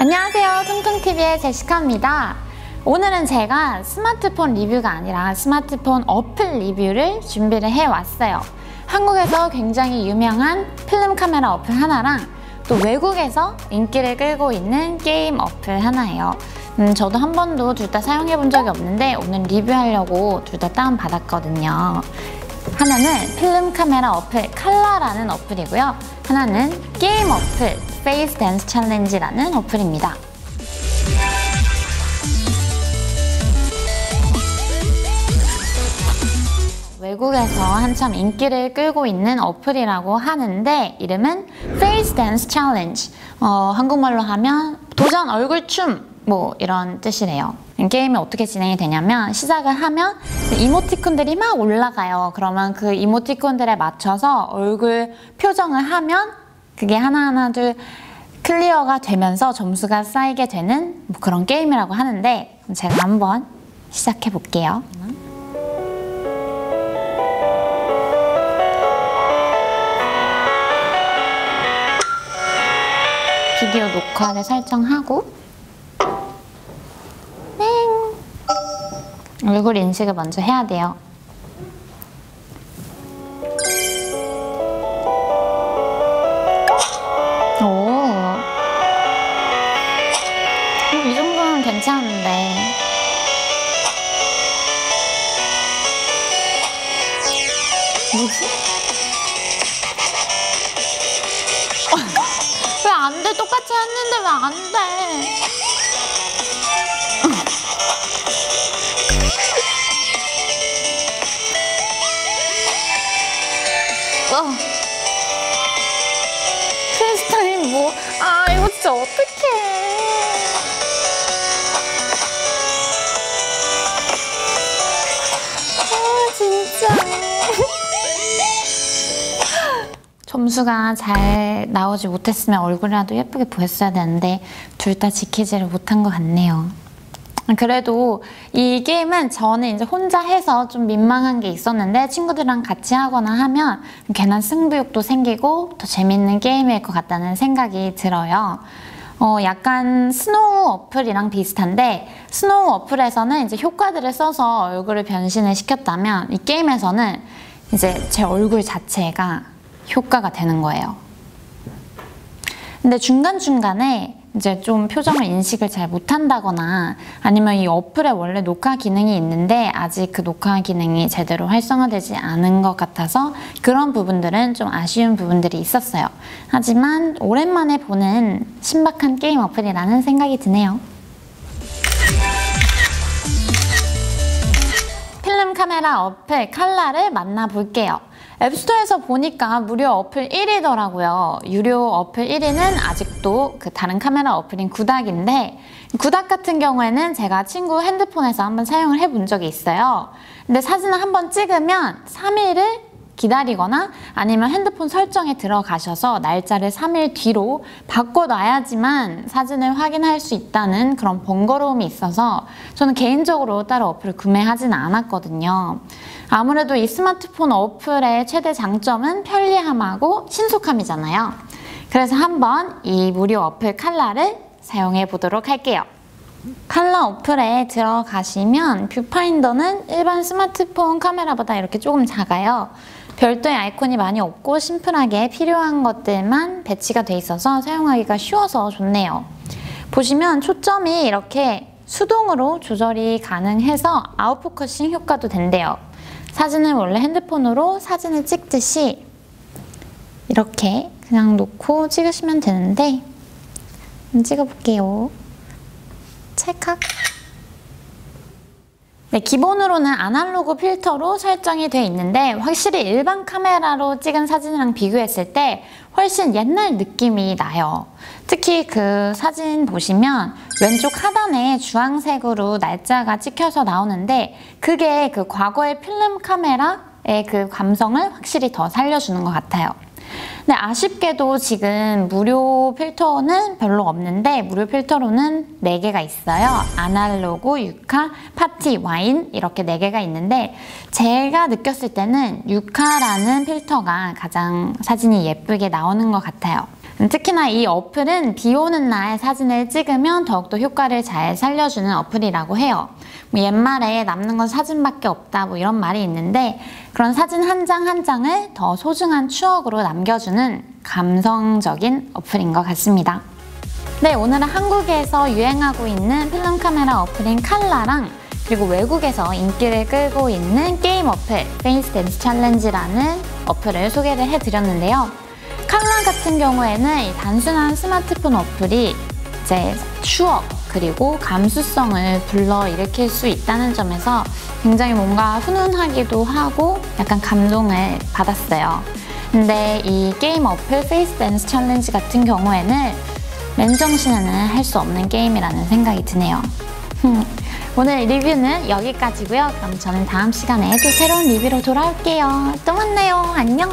안녕하세요. 통통TV의 제시카입니다. 오늘은 제가 스마트폰 리뷰가 아니라 스마트폰 어플 리뷰를 준비를 해왔어요. 한국에서 굉장히 유명한 필름 카메라 어플 하나랑 또 외국에서 인기를 끌고 있는 게임 어플 하나예요. 음, 저도 한 번도 둘 다 사용해 본 적이 없는데 오늘 리뷰하려고 둘 다 다운받았거든요. 하나는 필름 카메라 어플 칼라라는 어플이고요. 하나는 게임 어플 페이스 댄스 챌린지라는 어플입니다. 외국에서 한참 인기를 끌고 있는 어플이라고 하는데 이름은 Face Dance Challenge 어, 한국말로 하면 도전 얼굴 춤 뭐 이런 뜻이래요. 게임이 어떻게 진행이 되냐면 시작을 하면 이모티콘들이 막 올라가요. 그러면 그 이모티콘들에 맞춰서 얼굴 표정을 하면 그게 하나하나 둘 클리어가 되면서 점수가 쌓이게 되는 뭐 그런 게임이라고 하는데 제가 한번 시작해 볼게요. 비디오 녹화를 설정하고 얼굴 인식을 먼저 해야 돼요 오. 어, 이 정도는 괜찮은데 뭐지? 왜 안 돼? 똑같이 했는데 왜 안 돼? 어. 프리스타일 뭐? 아 이거 진짜 어떡해. 아 진짜. 점수가 잘 나오지 못했으면 얼굴이라도 예쁘게 보였어야 되는데 둘 다 지키지를 못한 것 같네요. 그래도 이 게임은 저는 이제 혼자 해서 좀 민망한 게 있었는데 친구들이랑 같이 하거나 하면 괜한 승부욕도 생기고 더 재밌는 게임일 것 같다는 생각이 들어요. 어, 약간 스노우 어플이랑 비슷한데 스노우 어플에서는 이제 효과들을 써서 얼굴을 변신을 시켰다면 이 게임에서는 이제 제 얼굴 자체가 효과가 되는 거예요. 근데 중간중간에 이제 좀 표정을 인식을 잘 못한다거나 아니면 이 어플에 원래 녹화 기능이 있는데 아직 그 녹화 기능이 제대로 활성화되지 않은 것 같아서 그런 부분들은 좀 아쉬운 부분들이 있었어요. 하지만 오랜만에 보는 신박한 게임 어플이라는 생각이 드네요. 필름 카메라 어플 칼라를 만나볼게요. 앱스토어에서 보니까 무료 어플 1위더라고요. 유료 어플 1위는 아직도 그 다른 카메라 어플인 구닥인데 구닥 같은 경우에는 제가 친구 핸드폰에서 한번 사용을 해본 적이 있어요. 근데 사진을 한번 찍으면 3일을 기다리거나 아니면 핸드폰 설정에 들어가셔서 날짜를 3일 뒤로 바꿔놔야지만 사진을 확인할 수 있다는 그런 번거로움이 있어서 저는 개인적으로 따로 어플을 구매하지는 않았거든요. 아무래도 이 스마트폰 어플의 최대 장점은 편리함하고 신속함이잖아요. 그래서 한번 이 무료 어플 칼라를 사용해 보도록 할게요. 칼라 어플에 들어가시면 뷰파인더는 일반 스마트폰 카메라보다 이렇게 조금 작아요. 별도의 아이콘이 많이 없고 심플하게 필요한 것들만 배치가 돼 있어서 사용하기가 쉬워서 좋네요. 보시면 초점이 이렇게 수동으로 조절이 가능해서 아웃포커싱 효과도 된대요. 사진을 원래 핸드폰으로 사진을 찍듯이 이렇게 그냥 놓고 찍으시면 되는데 찍어볼게요. 찰칵 네, 기본으로는 아날로그 필터로 설정이 되어 있는데 확실히 일반 카메라로 찍은 사진이랑 비교했을 때 훨씬 옛날 느낌이 나요. 특히 그 사진 보시면 왼쪽 하단에 주황색으로 날짜가 찍혀서 나오는데 그게 그 과거의 필름 카메라의 그 감성을 확실히 더 살려주는 것 같아요. 근데 아쉽게도 지금 무료 필터는 별로 없는데 무료 필터로는 4개가 있어요. 아날로그, 유카, 파티, 와인 이렇게 4개가 있는데 제가 느꼈을 때는 유카라는 필터가 가장 사진이 예쁘게 나오는 것 같아요. 특히나 이 어플은 비 오는 날 사진을 찍으면 더욱더 효과를 잘 살려주는 어플이라고 해요. 뭐 옛말에 남는 건 사진밖에 없다 뭐 이런 말이 있는데 그런 사진 한장한 장을 더 소중한 추억으로 남겨주는 감성적인 어플인 것 같습니다. 네, 오늘은 한국에서 유행하고 있는 필름 카메라 어플인 칼라랑 그리고 외국에서 인기를 끌고 있는 게임 어플 페이스 댄스 챌린지라는 어플을 소개를 해드렸는데요. 칼라 같은 경우에는 단순한 스마트폰 어플이 이제 추억 그리고 감수성을 불러일으킬 수 있다는 점에서 굉장히 뭔가 훈훈하기도 하고 약간 감동을 받았어요. 근데 이 게임 어플 페이스 댄스 챌린지 같은 경우에는 맨정신에는 할 수 없는 게임이라는 생각이 드네요. 오늘 리뷰는 여기까지고요. 그럼 저는 다음 시간에 또 새로운 리뷰로 돌아올게요. 또 만나요. 안녕.